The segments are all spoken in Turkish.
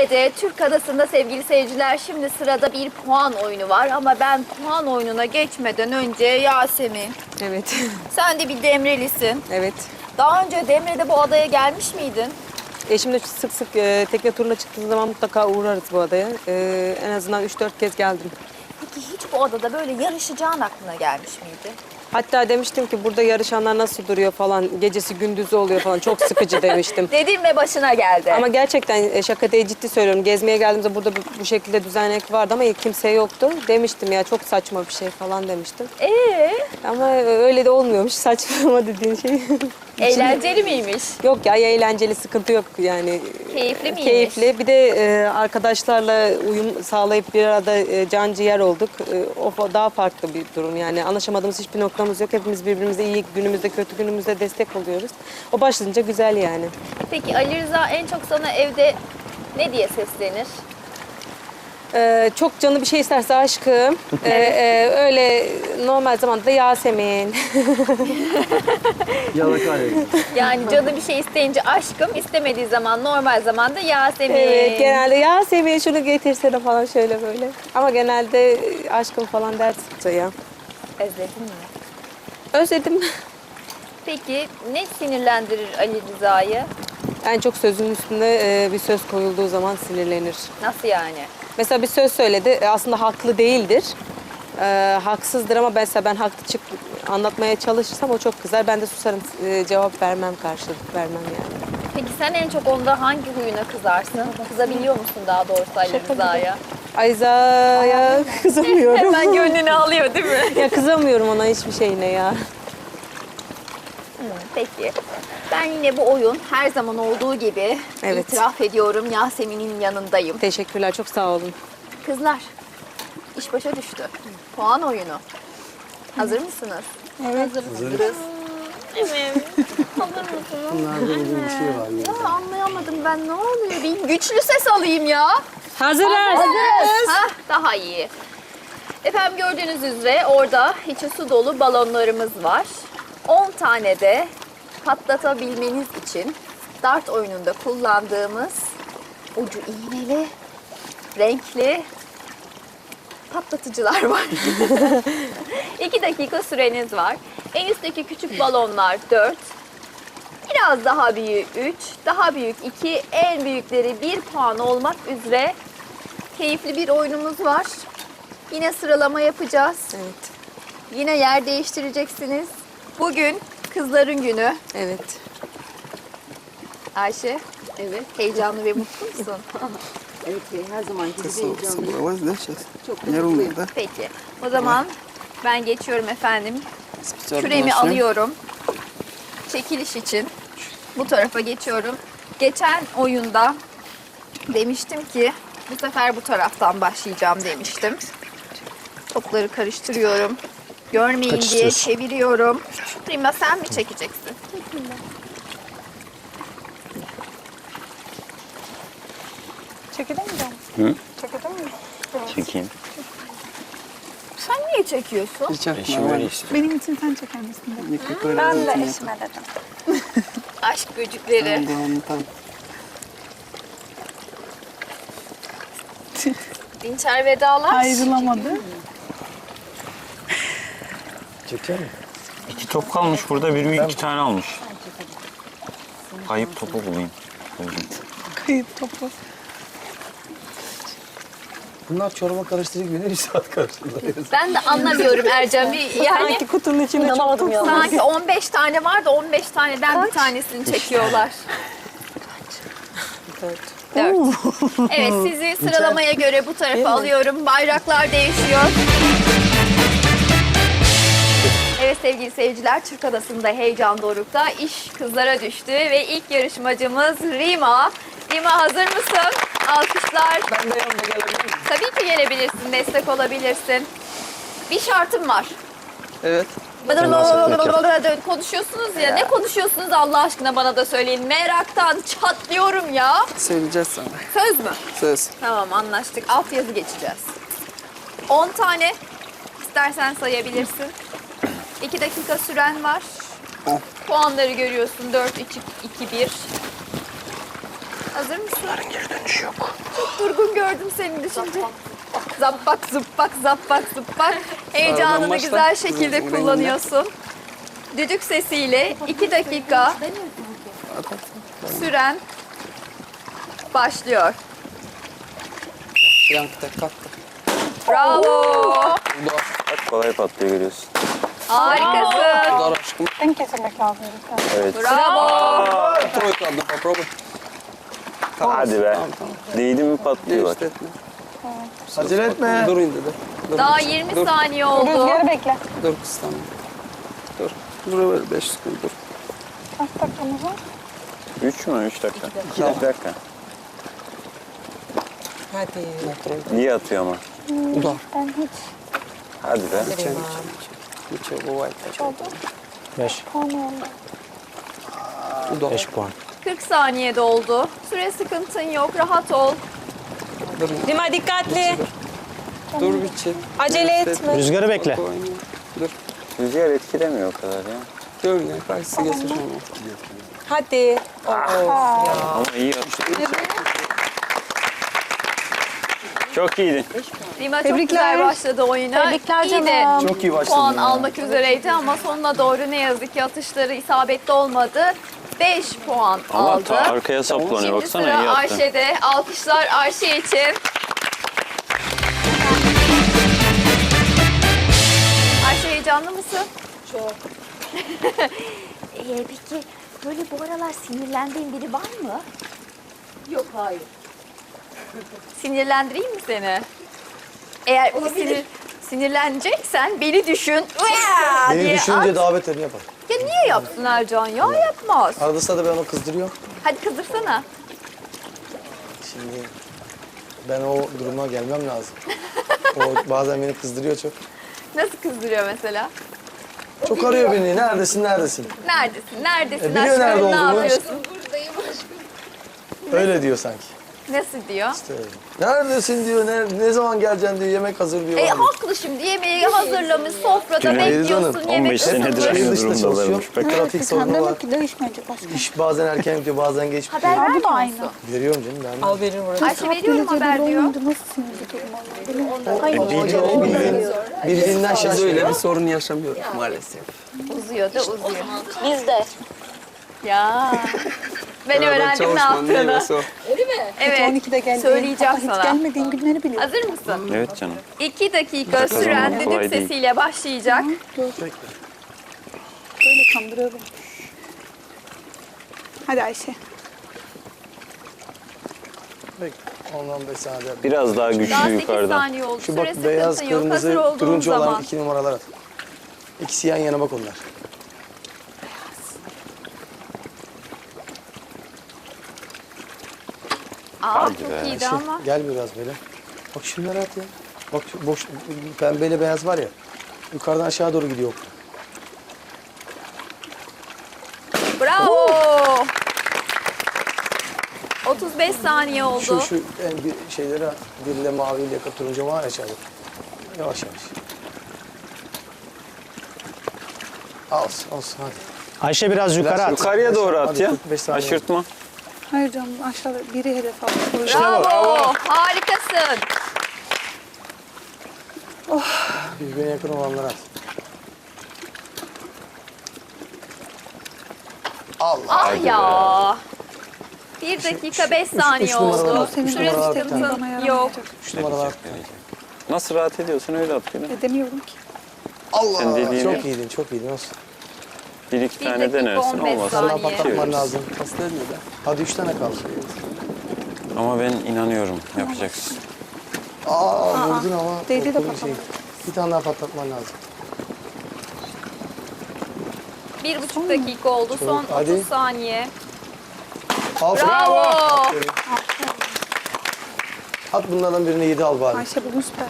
Demre'de, Türk Adası'nda sevgili seyirciler şimdi sırada bir puan oyunu var. Ama ben puan oyununa geçmeden önce Yasemin, Evet. sen de bir Demrelisin. evet. Daha önce Demre'de bu adaya gelmiş miydin? Eşimle sık sık e, tekne turuna çıktığımız zaman mutlaka uğrarız bu adaya. E, en azından 3-4 kez geldim. Peki hiç bu adada böyle yarışacağın aklına gelmiş miydi? Hatta demiştim ki burada yarışanlar nasıl duruyor falan, gecesi gündüzü oluyor falan çok sıkıcı demiştim. Dedim ve başına geldi. Ama gerçekten e, şaka değil ciddi söylüyorum. Gezmeye geldiğimizde burada bu, bu şekilde düzenlik vardı ama kimse yoktu. Demiştim ya çok saçma bir şey falan demiştim. Ee, Ama öyle de olmuyormuş saçmalama dediğin şey. Eğlenceli miymiş? yok ya eğlenceli sıkıntı yok yani. Keyifli miymiş? Keyifli. Bir de e, arkadaşlarla uyum sağlayıp bir arada e, can ciğer olduk. E, o daha farklı bir durum yani. Anlaşamadığımız hiçbir noktamız yok. Hepimiz birbirimize iyi günümüzde kötü günümüzde destek oluyoruz. O başlayınca güzel yani. Peki Ali Rıza en çok sana evde ne diye seslenir? Ee, çok canı bir şey isterse aşkım. Ee, e, öyle normal zamanda da Yasemin. Yalaka Yani canı bir şey isteyince aşkım, istemediği zaman normal zamanda Yasemin. evet, genelde Yasemin şunu getirsene falan şöyle böyle. Ama genelde aşkım falan der sıkça ya. Özledin mi? Özledim. Peki ne sinirlendirir Ali Rıza'yı? En çok sözün üstünde e, bir söz koyulduğu zaman sinirlenir. Nasıl yani? Mesela bir söz söyledi. e, Aslında haklı değildir. E, haksızdır ama mesela ben haklı çık anlatmaya çalışırsam o çok kızar. Ben de susarım. e, cevap vermem, karşılık vermem yani. Peki sen en çok onda hangi huyuna kızarsın? Kızabiliyor musun daha doğrusu Ali Rıza'ya? Ayza'ya kızamıyorum. Hemen gönlünü alıyor değil mi? ya kızamıyorum ona hiçbir şeyine ya. Peki. Ben yine bu oyun her zaman olduğu gibi Evet. itiraf ediyorum Yasemin'in yanındayım. Teşekkürler, çok sağ olun. Kızlar, iş başa düştü. Puan oyunu. Hazır mısınız? Evet. Hazırız. Evet. Hazır mısınız? Bunlarda böyle bir şey var. Ya anlayamadım ben ne oluyor? Bir güçlü ses alayım ya. Hazırız. Hazırız. Hah, daha iyi. Efendim gördüğünüz üzere orada içi su dolu balonlarımız var. 10 tane de patlatabilmeniz için dart oyununda kullandığımız ucu iğneli, renkli patlatıcılar var. 2 dakika süreniz var. En üstteki küçük balonlar 4. Biraz daha büyüğü 3, daha büyük 2, en büyükleri 1 puan olmak üzere keyifli bir oyunumuz var. Yine sıralama yapacağız. Evet, Yine yer değiştireceksiniz. Bugün Kızların günü. Evet. Ayşe. Evet. Heyecanlı ve mutlu musun? evet, her zaman gibi heyecanlı. Çok mutluyum. Peki. O zaman ben geçiyorum efendim. Küremi alıyorum. Çekiliş için bu tarafa geçiyorum. Geçen oyunda demiştim ki bu sefer bu taraftan başlayacağım demiştim. Topları karıştırıyorum. Görmeyin diye çeviriyorum. Rima sen mi çekeceksin? Çekedin mi canım? Hı? Çekedin mi? Çekeyim. Sen niye çekiyorsun? Hiç Eşim öyle işte. Benim için sen çekermişsin. Ben de eşime dedim. Aşk böcükleri. Dinçer vedalar. Ayrılamadı. Çeker mi? İki top kalmış burada. Biri iki tane almış. Kayıp topu bulayım. Buldum. Kayıt topu. Bunlar çorba karıştırıcı gibi bir saat karıştırıyoruz. Ben de anlamıyorum Ercan. Bir, yani Sanki kutunun içinde çok top var. sanki 15 tane var da 15 taneden bir tanesini çekiyorlar. Dört. Dört. Evet sizi sıralamaya göre bu tarafa alıyorum. Bayraklar değişiyor. Sevgili seyirciler Türk Adası'nda heyecan dorukta iş kızlara düştü ve ilk yarışmacımız Rima. Rima hazır mısın? Alkışlar. Ben de yanına gelebilirim. Tabii ki gelebilirsin, destek olabilirsin. Bir şartım var. Evet. Konuşuyorsunuz ya. Ne konuşuyorsunuz Allah aşkına bana da söyleyin. Meraktan çatlıyorum ya. Söyleyeceğiz sana. Söz mü? Söz. Tamam anlaştık. Alt yazı geçeceğiz. 10 tane istersen sayabilirsin. 2 dakika süren var. On. Puanları görüyorsun. 4, 2, 2, 1. Hazır mısın? Bunların geri dönüşü yok. Çok durgun gördüm seni düşünce. Zappak zıppak zappak zıppak. Heyecanını güzel şekilde kullanıyorsun. Düdük sesiyle 2 dakika süren başlıyor. Yankıda kalktı. Bravo. Kolay patlıyor görüyorsun. Harikasın. Dar aşkım. Ben kesilmek lazım. Evet. Bravo. Trojka aldım. Попробуй. Hadi be. Tamam tamam. Değdi mi patlıyor bak. İşte etme. Acele etme. Dur indi dur. Dur, Daha 20 saniye oldu. Rüzgarı bekle. dur kız tamam. Dur. Dur böyle 5 sekund dur. Kaç dakikamız var? 3 mü? 3 dakika. 2 dakika. Hadi. Niye atıyor ama? Удар. Ben hiç Hadi be. Ничего, бывает. puan oldu. Удар. 40 saniye doldu. Süre sıkıntın yok. Rahat ol. Dur. Dima dikkatli. Dur bir çek. Acele etme. Rüzgarı bekle. Dur. Rüzgar etkilemiyor o kadar ya. Dur ne karşısı geçsin onu. Hadi. Ama iyi atıyor. Çok iyiydin. Dima çok Tebrikler. güzel başladı oyuna. Tebrikler İyi de canım. Çok iyi başladın puan ya. almak üzereydi ama sonuna doğru ne yazık ki atışları isabetli olmadı. 5 puan Ama aldı. ta arkaya saplanıyor. Şimdi Baksana sıra iyi attı. Ayşe'de. Alkışlar Ayşe için. Ayşe heyecanlı mısın? Çok. ee, peki böyle bu aralar sinirlendiğin biri var mı? Yok hayır. Sinirlendireyim mi seni? Eğer sinir, sinirleneceksen beni düşün. Uyaa Beni diye at. daha beterini yapar. Ya niye yapsın Ercan ya? Yapmaz. Arada sırada ben onu kızdırıyorum. Hadi kızdırsana. Şimdi ben o duruma gelmem lazım. O bazen beni kızdırıyor çok. Nasıl kızdırıyor mesela? Çok arıyor beni. Neredesin, neredesin? Neredesin? Neredesin? E, biliyor aşkım? nerede ne olduğumu. yapıyorsun? Öyle diyor sanki. Nasıl diyor? İşte. Neredesin diyor, ne, ne zaman geleceksin diyor, yemek hazır diyor. E abi. haklı şimdi yemeği hazırlamış sofrada Cüneyt bekliyorsun Hanım, yemek 15 senedir aynı dışında durumdalarmış. çalışıyor. Bak. Trafik sorunu var. ki başka. İş bazen erken bitiyor, bazen geç bitiyor. Haber bu vermiyor da aynı. musun? Veriyorum canım ben. Al verin buraya. Ayşe veriyorum haber diyor. Nasıl sinirli durmalı? Biliyor, bildiğin, bildiğinden şaşırıyor. Öyle bir sorun yaşamıyoruz maalesef. Uzuyor da uzuyor. Biz de. Ya. Ben öğrendim ne Çalışmanın yaptığını. meyvesi o. Evet. 12'de geldiğin, Söyleyeceğim hatta hiç sana. gelmediğin günleri biliyorum. Hazır mısın? Evet canım. 2 dakika Kazanmak süren düdük kolay değil. sesiyle başlayacak. Böyle kandırıyor beni. Hadi Ayşe. Peki, 10-15 saniye. Biraz daha Daha güçlü 8 yukarıdan. saniye oldu. Şu Süre bak beyaz, sıkıntın yok. Hazır kırmızı, olduğun turuncu zaman. olan iki numaralar at. İkisi yan yana bak onlar. Aa Hadi çok be. iyiydi Şu, ama. Gel biraz böyle. Bak şunları at ya. Bak şu boş pembeyle beyaz var ya. Yukarıdan aşağı doğru gidiyor. Bravo. 35 saniye oldu. Şu şu en bir şeyleri at. Biriyle maviyle yaka turuncu var ya aşağıda. Yavaş yavaş. Olsun olsun hadi. Ayşe biraz yukarı at. Yukarıya doğru at Hadi, ya. 45 saniye. Aşırtma. Hayır canım aşağıda biri hedef aldı. Bravo. Harikasın. Birbirine yakın olanları at. Allah. Ah ya. 1 dakika 5 saniye üç numaralı oldu. üç Süre bir sıkıntın yok. Üç numaralar at. Nasıl rahat ediyorsun öyle at. Edemiyorum ki. Allah. Dediğini Çok iyiydin çok iyiydin olsun. Bir iki Bir tane dakika denersin 15 olmaz. saniye. Sana patlatman Çeviririz. lazım. Hasta ediyor da. Hadi üç tane kaldı. Ama ben inanıyorum yapacaksın. Aa vurdun ama. Değdi de korkunç şey. patlamadı. Bir tane daha patlatman lazım. 1,5 dakika oldu. Son Hadi. 30 saniye. Al. Bravo. At bunlardan birini yedi al bari. Ayşe bugün süper.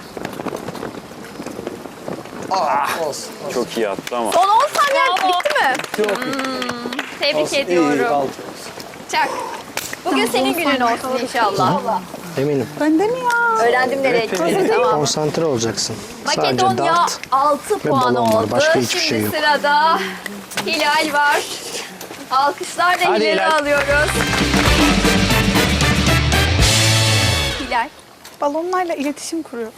Aa, olsun. olsun. Çok iyi attı ama. Son 10 saniye bitti mi? Çok iyi. Tebrik Olsun, iyi, iyi, ediyorum. al. Çak. Bugün senin günün olsun inşallah. Eminim. Bende mi ya? Öğrendim nereye gittiğini tamam. Konsantre olacaksın. Sadece Makedonya dart. 6 puan balon var, oldu. başka hiçbir Şimdi şey yok. sırada Hilal var. Alkışlarla Hadi Hilal'i Hilal. alıyoruz. Balonlarla iletişim kuruyor.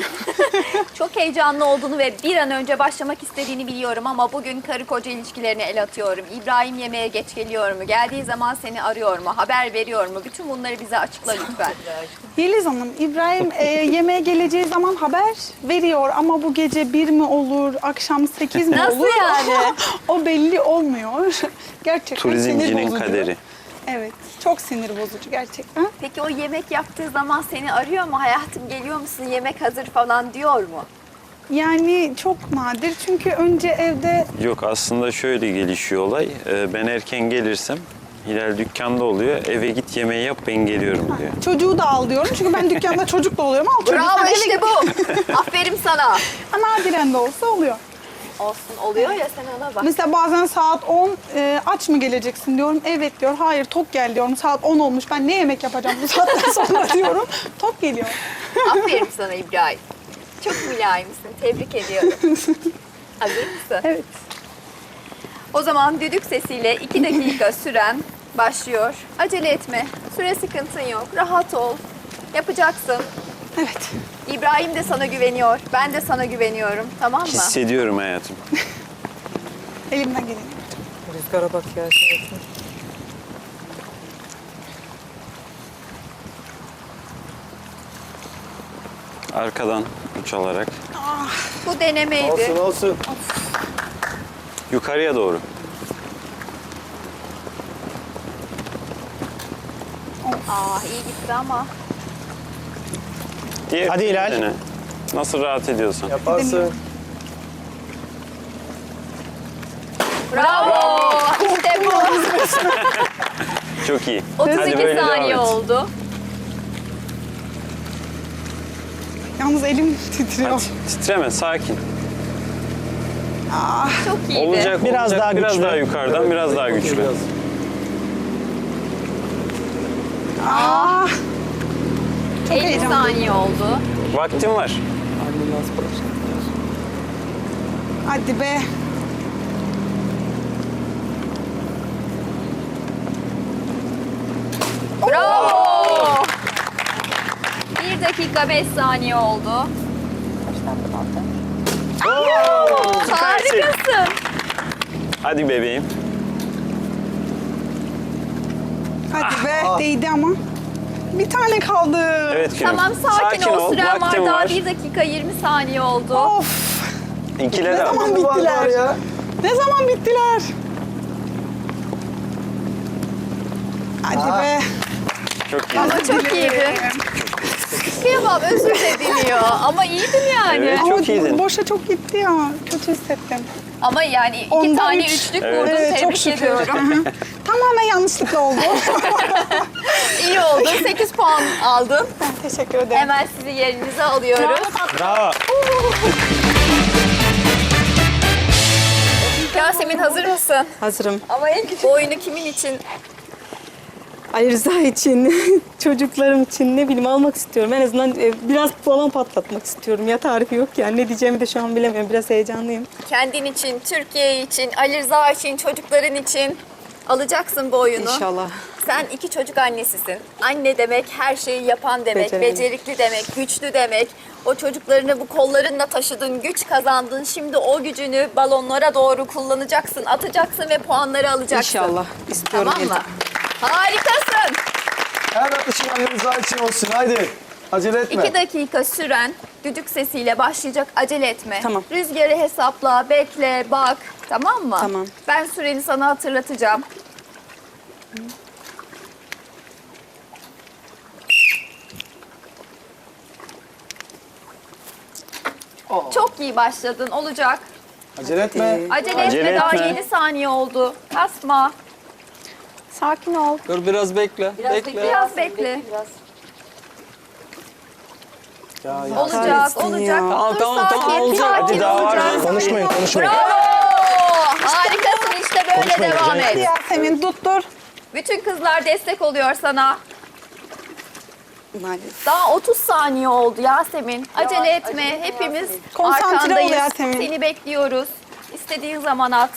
Çok heyecanlı olduğunu ve bir an önce başlamak istediğini biliyorum ama bugün karı koca ilişkilerini el atıyorum. İbrahim yemeğe geç geliyor mu? Geldiği zaman seni arıyor mu? Haber veriyor mu? Bütün bunları bize açıkla lütfen. Yeliz Hanım, İbrahim e, yemeğe geleceği zaman haber veriyor ama bu gece bir mi olur, akşam sekiz mi Nasıl olur? yani? o belli olmuyor. Gerçekten sinir Turizmcinin bozucu. kaderi. Evet, çok sinir bozucu gerçekten. Peki o yemek yaptığı zaman seni arıyor mu? Hayatım geliyor musun? Yemek hazır falan diyor mu? Yani çok nadir çünkü önce evde Yok aslında şöyle gelişiyor olay. Ee, Ben erken gelirsem Hilal dükkanda oluyor. Eve git yemeği yap ben geliyorum diyor. çocuğu da al diyorum. Çünkü ben dükkanda çocuk da oluyorum. Al çocuğu Bravo sen eve işte git. bu. Aferin sana. Nadiren de olsa oluyor. Olsun oluyor ya sen ona bak. Mesela bazen saat 10 e, aç mı geleceksin diyorum. Evet diyor. Hayır tok gel diyorum. Saat 10 olmuş. Ben ne yemek yapacağım bu saatten sonra diyorum. Tok geliyor. Aferin sana İbrahim. Çok mülayimsin. Tebrik ediyorum. Hazır mısın? Evet. O zaman düdük sesiyle 2 dakika süren başlıyor. Acele etme. Süre sıkıntın yok. Rahat ol. Yapacaksın. Evet. İbrahim de sana güveniyor. Ben de sana güveniyorum. Tamam mı? Hissediyorum hayatım. Elimden geleni. Rüzgara bak ya. şurası. Arkadan uçalarak Bu denemeydi. Olsun olsun. yukarıya doğru. Aa iyi gitti ama. Diğer Hadi Hilal. dene. Nasıl rahat ediyorsan. Yaparsın. Bravo. İşte bu. Çok iyi. 32 Hadi böyle saniye devam et. oldu. Yalnız elim titriyor. Hadi titreme sakin. Çok iyiydi. Olacak Biraz olacak. daha biraz güçlü. daha yukarıdan biraz daha güçlü. Biraz. Ah, 50 heyecanlı. saniye oldu. Vaktin var. Hadi be. Bravo. 1 dakika 5 saniye oldu. Süpersin. Harikasın. Hadi bebeğim. Hadi be. Değdi ama. Bir tane kaldı. Evet Gülüm. Tamam sakin, ol. Süren var vaktin daha var. 1 dakika 20 saniye oldu. Of. İkile Ne de zaman bittiler? ya. Ne zaman bittiler? Hadi be. Çok iyi. Ama çok iyiydi. Kıyamam özür de diliyor ama iyiydin yani. Evet. Ama Çok iyiydin. boşa çok gitti ya. Kötü hissettim. Ama yani iki Onda tane üç. üçlük Evet. vurdun Evet, çok tebrik şükür. ediyorum. Tamamen yanlışlıkla oldu. İyi oldu 8 puan aldın. Teşekkür ederim. Hemen sizi yerinize alıyoruz. Bravo. Yasemin hazır mısın? Hazırım. Ama en küçük. Bu oyunu kimin için? Ali Rıza için, çocuklarım için ne bileyim almak istiyorum. En azından e, biraz balon patlatmak istiyorum. Ya tarifi yok yani ne diyeceğimi de şu an bilemiyorum. Biraz heyecanlıyım. Kendin için, Türkiye için, Ali Rıza için, çocukların için alacaksın bu oyunu. İnşallah. Sen iki çocuk annesisin. Anne demek her şeyi yapan demek, Beceremem. becerikli demek, güçlü demek. O çocuklarını bu kollarınla taşıdın, güç kazandın. Şimdi o gücünü balonlara doğru kullanacaksın, atacaksın ve puanları alacaksın. İnşallah. İstiyorum. Tamam mı? Harikasın. Her atışın rıza için olsun. Haydi. Acele etme. İki dakika süren düdük sesiyle başlayacak. Acele etme. Tamam. Rüzgarı hesapla, bekle, bak. Tamam mı? Tamam. Ben süreni sana hatırlatacağım. Çok iyi başladın. Olacak. Acele etme. Acele, Acele etme. Daha etme. 7 saniye oldu. Kasma. Sakin ol. Dur biraz bekle. bekle. Biraz bekle. Ya, ya. Olacak, olacak. ya. Tamam, Dur, tamam, sakin, tamam, olacak. sakin Hadi daha var. olacak. Konuşmayın konuşmayın. Bravo! Böyle Konuşmayın, devam acele et. Yasemin tuttur. Bütün kızlar destek oluyor sana. Maalesef. Daha 30 saniye oldu Yasemin. Acele etme. Hepimiz Konsantre ol arkandayız. Yasemin. Seni bekliyoruz. İstediğin zaman at.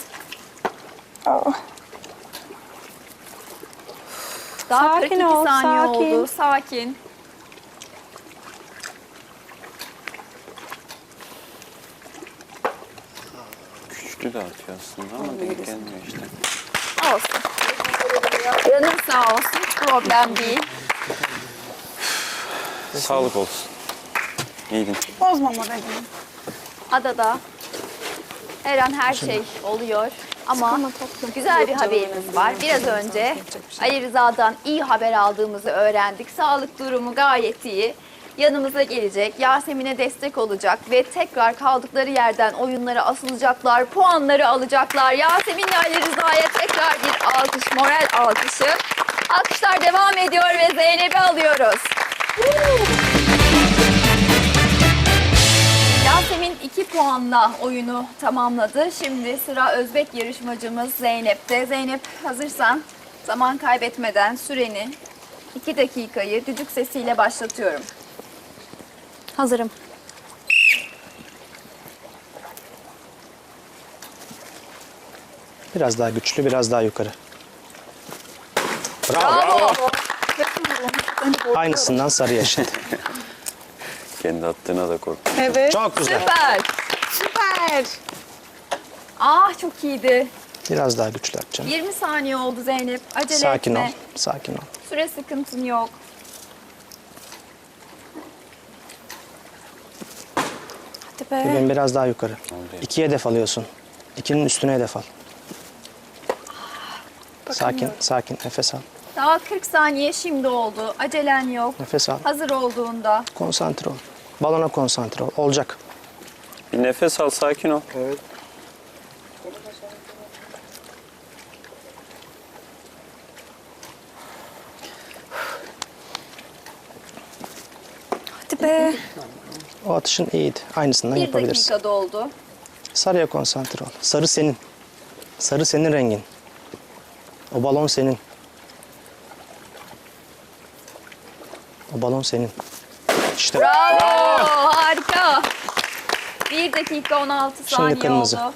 Daha Sakin 42 ol, saniye sakin. oldu. Sakin. Güçlü de atıyor aslında ama denk gelmiyor işte. Olsun. Yanın sağ olsun. Problem değil. Sağlık olsun. İyiydin. Bozmama dedim. Adada her an her şey oluyor. Ama güzel bir haberimiz var. Biraz önce Ali Rıza'dan iyi haber aldığımızı öğrendik. Sağlık durumu gayet iyi. Yanımıza gelecek, Yasemin'e destek olacak ve tekrar kaldıkları yerden oyunlara asılacaklar, puanları alacaklar. Yasemin'le Ali Rıza'ya tekrar bir alkış, moral alkışı. Alkışlar devam ediyor ve Zeynep'i alıyoruz. Yasemin 2 puanla oyunu tamamladı. Şimdi sıra Özbek yarışmacımız Zeynep'te. Zeynep hazırsan zaman kaybetmeden süreni 2 dakikayı düdük sesiyle başlatıyorum. Hazırım. Biraz daha güçlü, biraz daha yukarı. Bravo. Aynısından sarıya eşit. Kendi attığına da korktum. Evet. Çok güzel. Süper. Süper. Ah çok iyiydi. Biraz daha güçlü yapacağım. 20 saniye oldu Zeynep. Acele Sakin ol, etme. sakin ol. Süre sıkıntın yok. Be. Bebeğim biraz daha yukarı. İki hedef alıyorsun. İkinin üstüne hedef al. Sakin, sakin. Nefes al. Daha 40 saniye şimdi oldu. Acelen yok. Nefes al. Hazır olduğunda. Konsantre ol. Balona konsantre ol. Olacak. Bir nefes al sakin ol. Evet. Atışın iyiydi. Aynısından Bir yapabilirsin. dakika doldu. Sarıya konsantre ol. Sarı senin. Sarı senin rengin. O balon senin. O balon senin. İşte Bravo, harika. 1 dakika 16 Şimdi saniye kırmızı. oldu.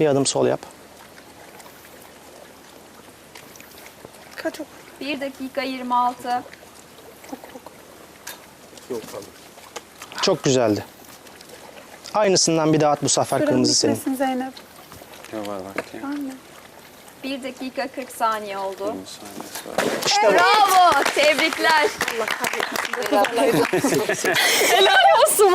bir adım sol yap. Kaç ok? 1 dakika 26. Çok güzeldi. Aynısından bir daha at bu sefer Süren kırmızı senin. bitmesin Zeynep. Ya var vakti. 1 dakika 40 saniye oldu. Bir saniyesi var. İşte bu. Bravo, tebrikler. Helal olsun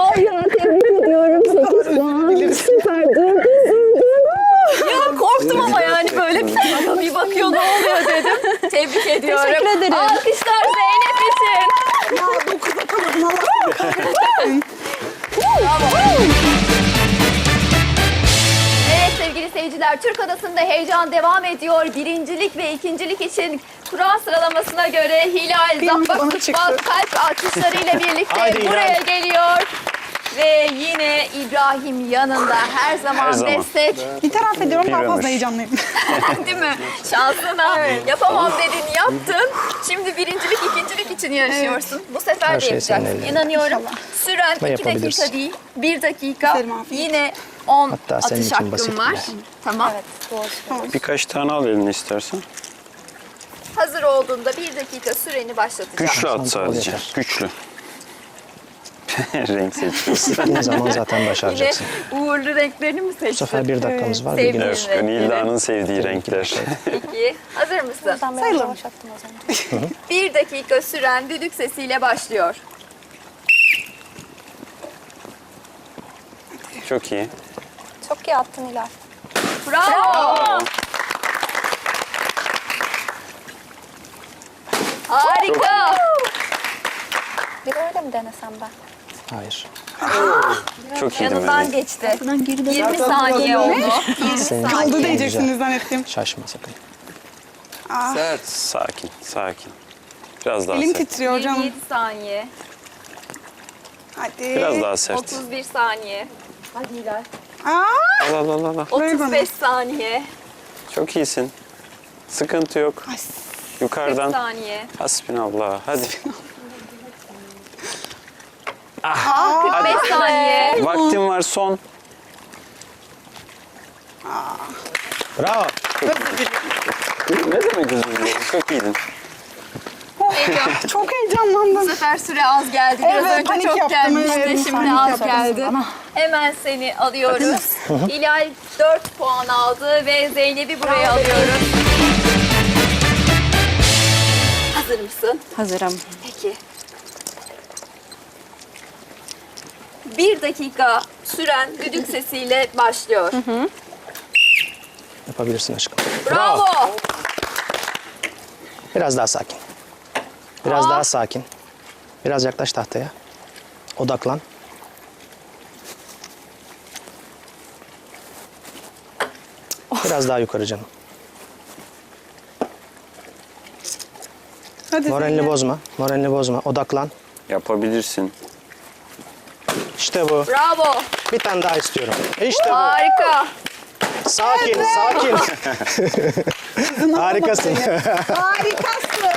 heyecan devam ediyor. Birincilik ve ikincilik için kura sıralamasına göre Hilal, Benim çıktı. kalp atışlarıyla birlikte Haydi Hilal. buraya geliyor. Ve yine İbrahim yanında her zaman, Her zaman. destek. İtiraf ediyorum daha Bir fazla heyecanlıyım. Değil mi? Şansına yapamam dediğini yaptın. Şimdi birincilik, ikincilik için yarışıyorsun. Bu sefer Her de şey yapacaksın. İnanıyorum. Süren Ve iki dakika değil, bir dakika. Yine 10 Hatta senin atış için hakkım basit var. bile. Tamam. Birkaç tane al eline istersen. Hazır olduğunda bir dakika süreni başlatacağım. Güçlü at Kontrol sadece. yeter. Güçlü. Renk seçiyorsun. İstediğin zaman zaten Yine başaracaksın. uğurlu renklerini mi Bu seçtin? sefer bir dakikamız var. Sevdim. Bilgin olsun. Evet, Nilda'nın sevdiği renkler. Peki. Hazır mısın? Ben biraz yavaşlattım o zaman. Bir dakika süren düdük sesiyle başlıyor. Çok iyi. Çok iyi attın Hilal. Bravo. Harika. Bir öyle mi denesem ben? Hayır. Çok iyiydim Yanından geçti. 20 saniye oldu. 20 Senin Kaldı saniye. diyeceksiniz zannettim. Şaşma sakın. Sert. Sakin, sakin. Biraz daha Elim sert. titriyor canım. 27 saniye. Hadi. Biraz daha sert. 31 saniye. Hadi Hilal. Aa, Al al al al, al. 35 saniye. Çok iyisin. Sıkıntı yok. Ay, 40 Yukarıdan. saniye. Hasbinallah. Hadi. 45 saniye. Vaktim var son. Bravo. Ne demek özür dilerim? Çok iyiydin. Heyecan. Çok Bu heyecanlandım. sefer süre az geldi. Biraz Evet, önce panik çok yaptım, gelmişti. evet, Şimdi az geldi. Hemen seni alıyoruz. Hilal 4 puan aldı ve Zeynep'i buraya alıyoruz. Hazır mısın? Hazırım. Peki. Bir dakika süren düdük sesiyle başlıyor. Yapabilirsin aşkım. Bravo. Biraz daha sakin. Biraz Aa. daha sakin. Biraz yaklaş tahtaya. Odaklan. Biraz daha yukarı canım. Hadi Moralini Zeynep. bozma. Moralini bozma. Odaklan. Yapabilirsin. İşte bu. Bravo. Bir tane daha istiyorum. İşte bu. Harika. Sakin, sakin. Harikasın. Harikasın.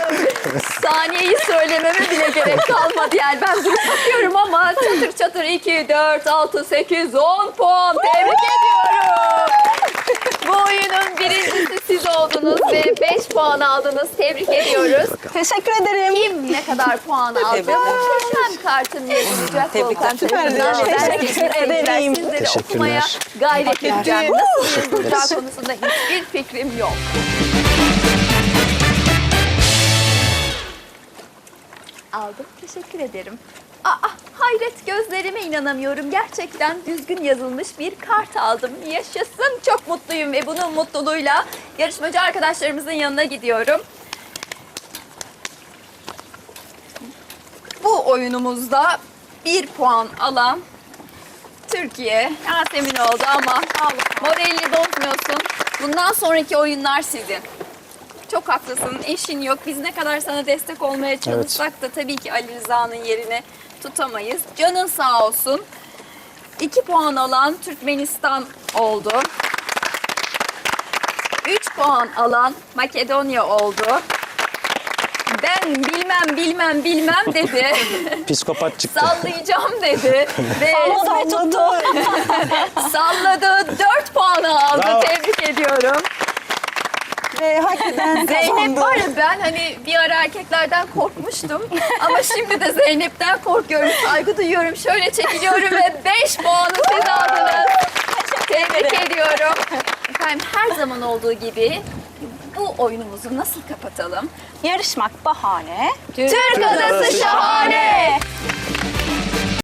Saniyeyi söylememe bile gerek kalmadı yani. Ben durup bakıyorum ama çatır çatır 2, 4, 6, 8, 10 puan. Tebrik ediyorum. Bu oyunun birincisi siz oldunuz ve 5 puan aldınız. Tebrik ediyoruz. Teşekkür ederim. Kim ne kadar puan aldı? Tebrikler. Muhteşem kartın yazılacak Tebrikler. Süper. Teşekkür ederim. Sizleri Teşekkürler. okumaya gayret edeceğim. Nasıl yazılacağı konusunda hiçbir fikrim yok. Aldım. Teşekkür ederim. Aa, hayret gözlerime inanamıyorum. Gerçekten düzgün yazılmış bir kart aldım. Yaşasın. Çok mutluyum ve bunun mutluluğuyla yarışmacı arkadaşlarımızın yanına gidiyorum. Bu oyunumuzda bir puan alan Türkiye. Yasemin oldu ama moralini bozmuyorsun. Bundan sonraki oyunlar sizin. Çok haklısın. Eşin yok. Biz ne kadar sana destek olmaya çalışsak da tabii ki Ali Rıza'nın yerini tutamayız. Canın sağ olsun. 2 puan alan Türkmenistan oldu. 3 puan alan Makedonya oldu. Ben bilmem bilmem bilmem dedi. Psikopat çıktı. Sallayacağım dedi. Ve Salladı. salladı. 4 puanı aldı. Bravo. Tebrik ediyorum. Ve hakikaten Zeynep kazandı. var ya ben hani bir ara erkeklerden korkmuştum. Ama şimdi de Zeynep'ten korkuyorum. Saygı duyuyorum. Şöyle çekiliyorum ve 5 puanı siz aldınız. Tebrik ediyorum. Efendim her zaman olduğu gibi bu oyunumuzu nasıl kapatalım? Yarışmak bahane. Türk adası şahane.